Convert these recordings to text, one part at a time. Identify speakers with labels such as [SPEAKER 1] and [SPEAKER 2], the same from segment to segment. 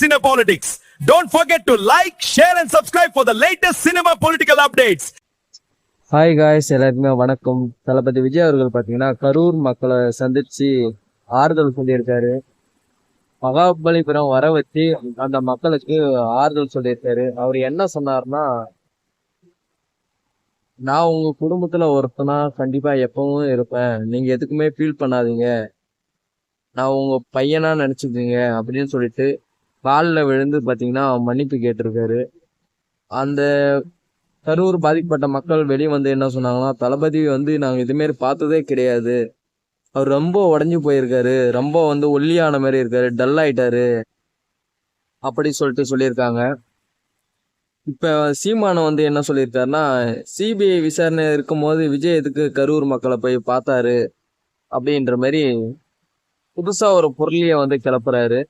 [SPEAKER 1] Cine Politics. Don't forget to like, share, and subscribe for the latest cinema political updates.
[SPEAKER 2] Hi guys எல்லாருக்குமே வணக்கம். தளபதி விஜய் அவர்கள் பார்த்தீங்கன்னா கரூர் மக்களை சந்திச்சு ஆறுதல் சொல்லியிருக்காரு. மகாபலிபுரம் வர வச்சு அந்த மக்களுக்கு ஆறுதல் சொல்லியிருக்காரு. அவர் என்ன சொன்னார்னா நான் உங்க குடும்பத்துல ஒருத்தனா கண்டிப்பா எப்பவும் இருப்பேன். நீங்க எதுக்குமே ஃபீல் பண்ணாதீங்க. நான் உங்க பையனா நினைச்சுக்கீங்க. அப்படின்னு சொல்லிட்டு காலில் விழுந்து பார்த்தீங்கன்னா மன்னிப்பு கேட்டிருக்காரு. அந்த கரூர் பாதிக்கப்பட்ட மக்கள் வெளியே வந்து என்ன சொன்னாங்கன்னா தளபதி வந்து நாங்கள் இதுமாரி பார்த்ததே கிடையாது. அவர் ரொம்ப உடஞ்சி போயிருக்காரு. ரொம்ப வந்து ஒல்லியான மாதிரி இருக்காரு. டல் ஆயிட்டாரு. அப்படி சொல்லிட்டு சொல்லியிருக்காங்க. இப்போ சீமானம் வந்து என்ன சொல்லியிருக்காருன்னா சிபிஐ விசாரணை இருக்கும்போது விஜய் எதுக்கு கரூர் மக்களை போய் பார்த்தாரு? அப்படின்ற மாதிரி புதுசாக ஒரு பொருளியை வந்து கிளப்புறாரு.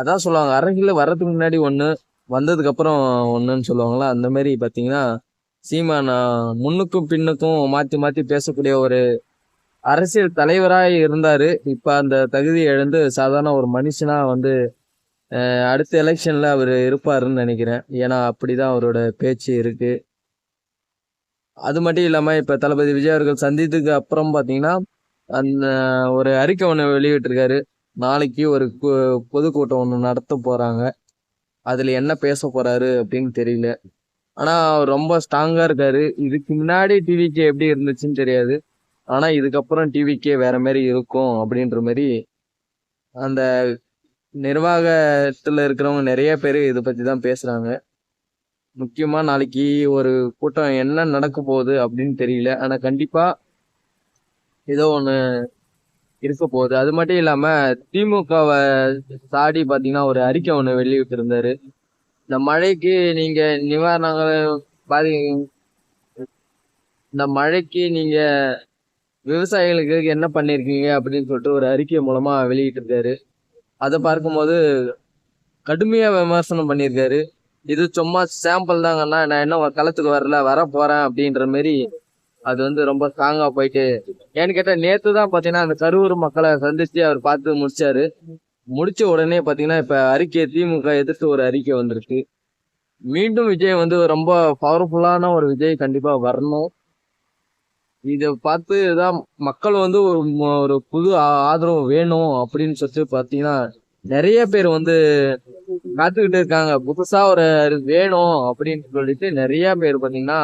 [SPEAKER 2] அதான் சொல்லுவாங்க அரங்கில் வர்றதுக்கு முன்னாடி ஒன்று வந்ததுக்கப்புறம் ஒன்றுன்னு சொல்லுவாங்களா அந்த மாதிரி பார்த்தீங்கன்னா சீமான் முன்னுக்கும் பின்னுக்கும் மாற்றி மாற்றி பேசக்கூடிய ஒரு அரசியல் தலைவராக இருந்தார். இப்போ அந்த தகுதி இழந்து சாதாரண ஒரு மனுஷனாக வந்து அடுத்த எலெக்ஷனில் அவர் இருப்பாருன்னு நினைக்கிறேன். ஏன்னா அப்படி தான் அவரோட பேச்சு இருக்குது அது மட்டும் இல்லாமல் இப்போ தளபதி விஜய் அவர்கள் சந்தித்ததுக்கு அப்புறம் பார்த்தீங்கன்னா அந்த ஒரு அறிக்கை ஒன்று வெளியிட்டிருக்காரு. நாளைக்கு ஒரு பொதுக்கூட்டம் ஒன்று நடத்த போகிறாங்க அதில் என்ன பேச போகிறாரு அப்படின்னு தெரியல. ஆனால் அவர் ரொம்ப ஸ்ட்ராங்காக இருக்கார். இதுக்கு முன்னாடி டிவிக்கே எப்படி இருந்துச்சுன்னு தெரியாது. ஆனால் இதுக்கப்புறம் டிவிக்கே வேறு மாதிரி இருக்கும் அப்படின்ற மாதிரி அந்த நிர்வாகத்தில் இருக்கிறவங்க நிறைய பேர் இதை பற்றி தான் பேசுகிறாங்க முக்கியமாக நாளைக்கு ஒரு கூட்டம் என்ன நடக்க போகுது அப்படின்னு தெரியல. ஆனால் கண்டிப்பாக ஏதோ ஒன்று இருக்க போகுது அது மட்டும் இல்லாம திமுகவை சாடி பாத்தீங்கன்னா ஒரு அறிக்கை ஒன்று வெளியிட்டிருந்தாரு. இந்த மழைக்கு நீங்க நிவாரணங்கள் பாதி இந்த மழைக்கு நீங்க விவசாயிகளுக்கு என்ன பண்ணிருக்கீங்க அப்படின்னு சொல்லிட்டு ஒரு அறிக்கை மூலமா வெளியிட்டிருக்காரு. அதை பார்க்கும்போது கடுமையா விமர்சனம் பண்ணியிருக்காரு. இது சும்மா சாம்பிள் தாங்கன்னா நான் இன்னும் களத்துக்கு வரல வர போறேன் அப்படின்ற மாதிரி அது வந்து ரொம்ப ஸ்ட்ராங்கா போயிட்டு. ஏன்னு கேட்டா நேற்று தான் பாத்தீங்கன்னா அந்த கரூர் மக்களை சந்திச்சு அவர் பார்த்து முடிச்சாரு. முடிச்ச உடனே பாத்தீங்கன்னா இப்ப அறிக்கை திமுக எதிர்த்து ஒரு அறிக்கை வந்திருக்கு. மீண்டும் விஜய் வந்து ரொம்ப பவர்ஃபுல்லான ஒரு விஜய் கண்டிப்பா வரணும். இதை பார்த்து தான் மக்கள் வந்து ஒரு ஒரு புது ஆ- ஆதரவு வேணும் அப்படின்னு சொல்லிட்டு பாத்தீங்கன்னா நிறைய பேர் வந்து காத்துக்கிட்டு இருக்காங்க. புதுசா ஒரு வேணும் அப்படின்னு சொல்லிட்டு நிறைய பேர் பாத்தீங்கன்னா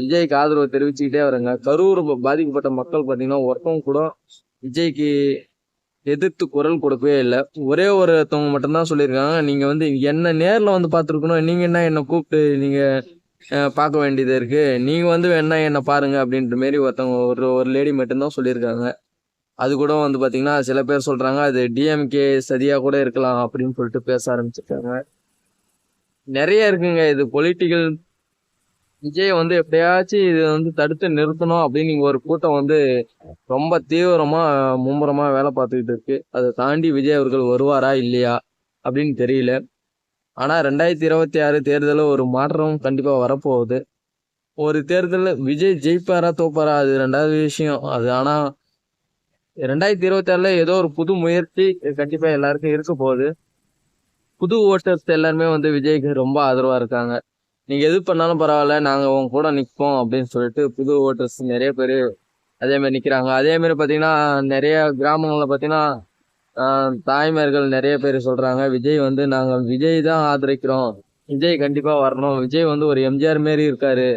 [SPEAKER 2] விஜய்க்கு ஆதரவு தெரிவிச்சுக்கிட்டே வராங்க. கரூர் பாதிக்கப்பட்ட மக்கள் பார்த்தீங்கன்னா ஒருத்தவங்க கூட விஜய்க்கு எதிர்த்து குரல் கொடுக்கவே இல்லை. ஒரே ஒருத்தவங்க மட்டும்தான் சொல்லியிருக்காங்க. நீங்கள் வந்து என்ன நேரில் வந்து பார்த்துருக்கணும். நீங்கள் என்ன என்னை கூப்பிட்டு நீங்கள் பார்க்க வேண்டியது இருக்குது நீங்கள் வந்து வேணா என்னை பாருங்க அப்படின்ற மாரி ஒருத்தவங்க ஒரு ஒரு லேடி மட்டும்தான் சொல்லியிருக்காங்க. அது கூட வந்து பார்த்திங்கன்னா சில பேர் சொல்கிறாங்க அது டிஎம்கே சதியாக கூட இருக்கலாம் அப்படின்னு சொல்லிட்டு பேச ஆரம்பிச்சிருக்காங்க. நிறைய இருக்குங்க. இது பொலிட்டிக்கல் விஜய் வந்து எப்படியாச்சும் இது வந்து தடுத்து நிறுத்தணும் அப்படின்னு இங்க ஒரு கூட்டம் வந்து ரொம்ப தீவிரமா மும்முரமா வேலை பார்த்துக்கிட்டு இருக்கு. அதை தாண்டி விஜய் அவர்கள் வருவாரா இல்லையா அப்படின்னு தெரியல. ஆனா ரெண்டாயிரத்தி இருபத்தி ஆறு தேர்தலில் ஒரு மாற்றம் கண்டிப்பா வரப்போகுது. ஒரு தேர்தலில் விஜய் ஜெயிப்பாரா தோப்பாரா அது ரெண்டாவது விஷயம். அது ஆனா ரெண்டாயிரத்தி இருபத்தி ஆறுல ஏதோ ஒரு புது முயற்சி கண்டிப்பா எல்லாருக்கும் இருக்க போகுது. புது ஓட்டர்ஸ் எல்லாருமே வந்து விஜய்க்கு ரொம்ப ஆதரவா இருக்காங்க. நீங்கள் எது பண்ணாலும் பரவாயில்ல நாங்கள் உங்க கூட நிற்போம் அப்படின்னு சொல்லிட்டு புது ஓட்டர்ஸ் நிறைய பேர் அதே மாதிரி நிக்கிறாங்க. பார்த்தீங்கன்னா நிறைய கிராமங்களில் பார்த்தீங்கன்னா தாய்மார்கள் நிறைய பேர் சொல்கிறாங்க விஜய் வந்து நாங்கள் விஜய் தான் ஆதரிக்கிறோம். விஜய் கண்டிப்பாக வரணும். விஜய் வந்து ஒரு எம்ஜிஆர் மாரி இருக்காரு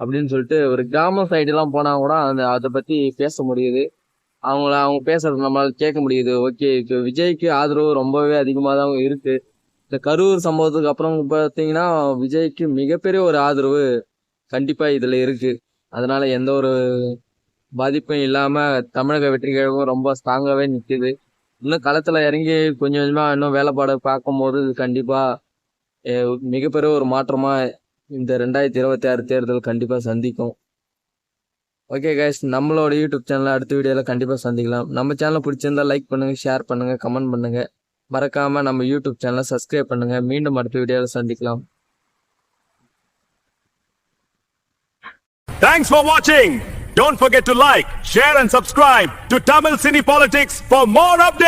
[SPEAKER 2] அப்படின்னு சொல்லிட்டு ஒரு கிராம சைடுலாம் போனால் கூட அந்த அதை பற்றி பேச முடியுது. அவங்கள அவங்க பேசுறது நம்மளால கேட்க முடியுது. ஓகே இப்போ விஜய்க்கு ஆதரவு ரொம்பவே அதிகமாக தான் இருக்குது இந்த கரூர் சம்பவத்துக்கு அப்புறம் பார்த்தீங்கன்னா விஜய்க்கு மிகப்பெரிய ஒரு ஆதரவு கண்டிப்பாக இதில் இருக்குது அதனால் எந்த ஒரு பாதிப்பும் இல்லாமல் தமிழக வெற்றி கழகம் ரொம்ப ஸ்ட்ராங்காகவே நிற்குது இன்னும் களத்தில் இறங்கி கொஞ்சம் கொஞ்சமாக இன்னும் வேலைப்பாடு பார்க்கும்போது இது மிகப்பெரிய ஒரு மாற்றமாக இந்த ரெண்டாயிரத்தி இருபத்தி ஆறு தேர்தல் கண்டிப்பாக சந்திக்கும். ஓகே கைஸ் நம்மளோட யூடியூப் சேனலை அடுத்த வீடியோவில் கண்டிப்பாக சந்திக்கலாம். நம்ம சேனலை பிடிச்சிருந்தா லைக் பண்ணுங்கள் ஷேர் பண்ணுங்க கமெண்ட் பண்ணுங்கள் மறக்காமல் நம்ம யூடியூப் சேனலை சப்ஸ்கிரைப் பண்ணுங்கள் மீண்டும் அடுத்த வீடியோவில் சந்திக்கலாம்
[SPEAKER 1] Thanks for watching. Don't forget to like, share, and subscribe to Tamil Cine Politics for more updates.